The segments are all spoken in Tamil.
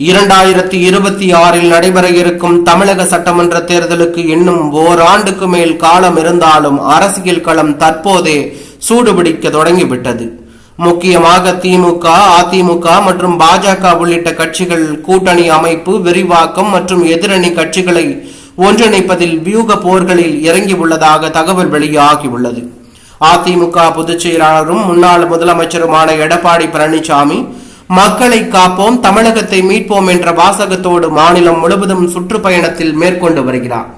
இரண்டாயிரத்தி இருபத்தி ஆறில் நடைபெற இருக்கும் தமிழக சட்டமன்ற தேர்தலுக்கு இன்னும் ஓராண்டுக்கு மேல் காலம் இருந்தாலும் அரசியல் களம் தற்போதே சூடுபிடிக்க தொடங்கிவிட்டது. முக்கியமாக திமுக அதிமுக மற்றும் பாஜக உள்ளிட்ட கட்சிகள் கூட்டணி அமைப்பு விரிவாக்கம் மற்றும் எதிரணி கட்சிகளை ஒன்றிணைப்பதில் வியூக போர்களில் இறங்கியுள்ளதாக தகவல் வெளியாகியுள்ளது. அதிமுக பொதுச் செயலாளரும் முன்னாள் முதலமைச்சருமான எடப்பாடி பழனிசாமி மக்களை காப்போம் தமிழகத்தை மீட்போம் என்ற வாசகத்தோடு மாநிலம் முழுவதும் சுற்றுப்பயணத்தில் மேற்கொண்டு வருகிறார்.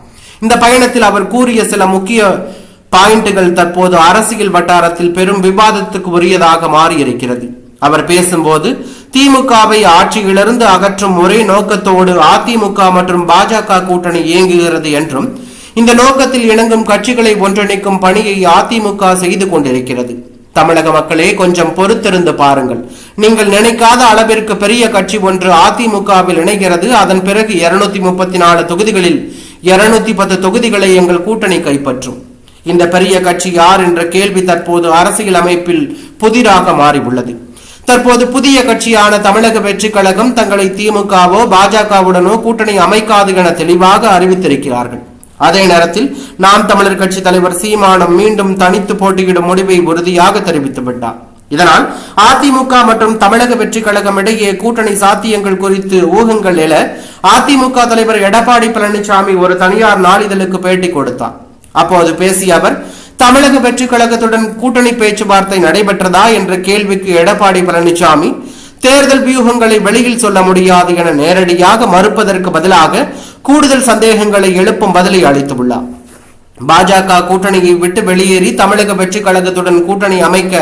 இந்த பயணத்தில் அவர் கூறிய சில முக்கிய பாயிண்டுகள் தற்போது அரசியல் வட்டாரத்தில் பெரும் விவாதத்துக்கு உரியதாக மாறியிருக்கிறது. அவர் பேசும்போது திமுகவை ஆட்சியிலிருந்து அகற்றும் ஒரே நோக்கத்தோடு அதிமுக மற்றும் பாஜக கூட்டணி இயங்குகிறது என்றும் இந்த நோக்கத்தில் இணங்கும் கட்சிகளை ஒன்றிணைக்கும் பணியை அதிமுக செய்து கொண்டிருக்கிறது. தமிழக மக்களே கொஞ்சம் பொறுத்திருந்து பாருங்கள். நீங்கள் நினைக்காத அளவிற்கு பெரிய கட்சி ஒன்று அதிமுகவில் இணைகிறது. அதன் பிறகு இருநூத்தி முப்பத்தி நாலு தொகுதிகளில் இருநூத்தி பத்து தொகுதிகளை எங்கள் கூட்டணி கைப்பற்றும். இந்த பெரிய கட்சி யார் என்ற கேள்வி தற்போது அரசியல் அமைப்பில் புதிராக மாறியுள்ளது. தற்போது புதிய கட்சியான தமிழக வெற்றி கழகம் தங்களை திமுகவோ பாஜகவுடனோ கூட்டணி அமைக்காது என தெளிவாக அறிவித்திருக்கிறார்கள். அதே நேரத்தில் நாம் தமிழர் கட்சி தலைவர் சீமானம் மீண்டும் தனித்து போட்டியிடும் முடிவை உறுதியாக தெரிவித்து விட்டார். இதனால் அதிமுக மற்றும் தமிழக வெற்றி கழகம் இடையே கூட்டணி சாத்தியங்கள் குறித்து ஊகங்கள் எழ அதிமுக தலைவர் எடப்பாடி பழனிசாமி ஒரு தனியார் நாளிதழுக்கு பேட்டி கொடுத்தார். அப்போது பேசிய அவர் தமிழக வெற்றி கழகத்துடன் கூட்டணி பேச்சுவார்த்தை நடைபெற்றதா? என்ற கேள்விக்கு எடப்பாடி பழனிசாமி தேர்தல் வியூகங்களை வெளியில் சொல்ல முடியாது என நேரடியாக மறுப்பதற்கு பதிலாக கூடுதல் சந்தேகங்களை எழுப்பும் பதிலை அளித்துள்ளார் பாஜக கூட்டணியை விட்டு வெளியேறி தமிழக வெற்றி கழகத்துடன் கூட்டணி அமைக்க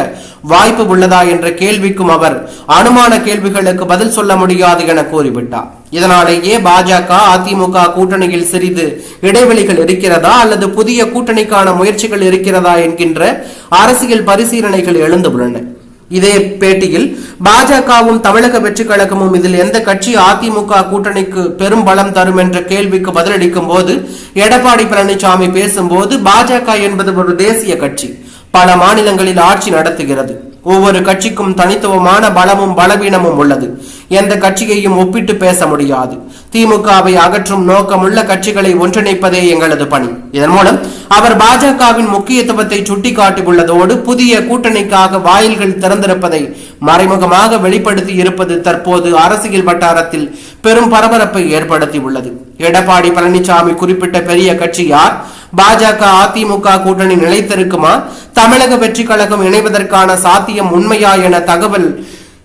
வாய்ப்பு உள்ளதா என்ற கேள்விக்கும் அவர் அனுமான கேள்விகளுக்கு பதில் சொல்ல முடியாது என கூறிவிட்டார். இதனாலேயே பாஜக அதிமுக கூட்டணியில் சிறிது இடைவெளிகள் இருக்கிறதா அல்லது புதிய கூட்டணிக்கான முயற்சிகள் இருக்கிறதா என்கின்ற அரசியல் பரிசீலனைகள் எழுந்துள்ளன. இதே பேட்டியில் பாஜகவும் தமிழக வெற்றி கழகமும் இதில் எந்த கட்சி அதிமுக கூட்டணிக்கு பெரும் பலம் தரும் என்ற கேள்விக்கு பதிலளிக்கும் போது எடப்பாடி பழனிசாமி பேசும்போது பாஜக என்பது ஒரு தேசிய கட்சி. பல மாநிலங்களில் ஆட்சி நடத்துகிறது. ஒவ்வொரு கட்சிக்கும் தனித்துவமான பலமும் பலவீனமும் உள்ளது. எந்த கட்சியையும் ஒப்பிட்டு பேச முடியாது. திமுகவை அகற்றும் நோக்கமுள்ள கட்சிகளை ஒன்றிணைப்பதே எங்களது பணி. இதன் மூலம் அவர் பாஜகவின் முக்கியத்துவத்தை சுட்டிக்காட்டியுள்ளதோடு புதிய கூட்டணிக்காக வாயில்கள் திறந்திருப்பதை மறைமுகமாக வெளிப்படுத்தி இருப்பது தற்போது அரசியல் வட்டாரத்தில் பெரும் பரபரப்பை ஏற்படுத்தியுள்ளது. எடப்பாடி பழனிசாமி குறிப்பிட்ட பெரிய கட்சி யார்? பாஜக அதிமுக கூட்டணி நிலைத்திருக்குமா? தமிழக வெற்றி கழகம் இணைவதற்கான சாத்தியம் உண்மையா என தகவல்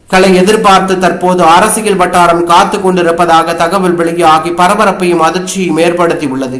களை எதிர்பார்த்து தற்போது அரசியல் வட்டாரம் காத்து கொண்டிருப்பதாக தகவல் வெளியாகி பரபரப்பையும் அதிர்ச்சியையும் ஏற்படுத்தியுள்ளது.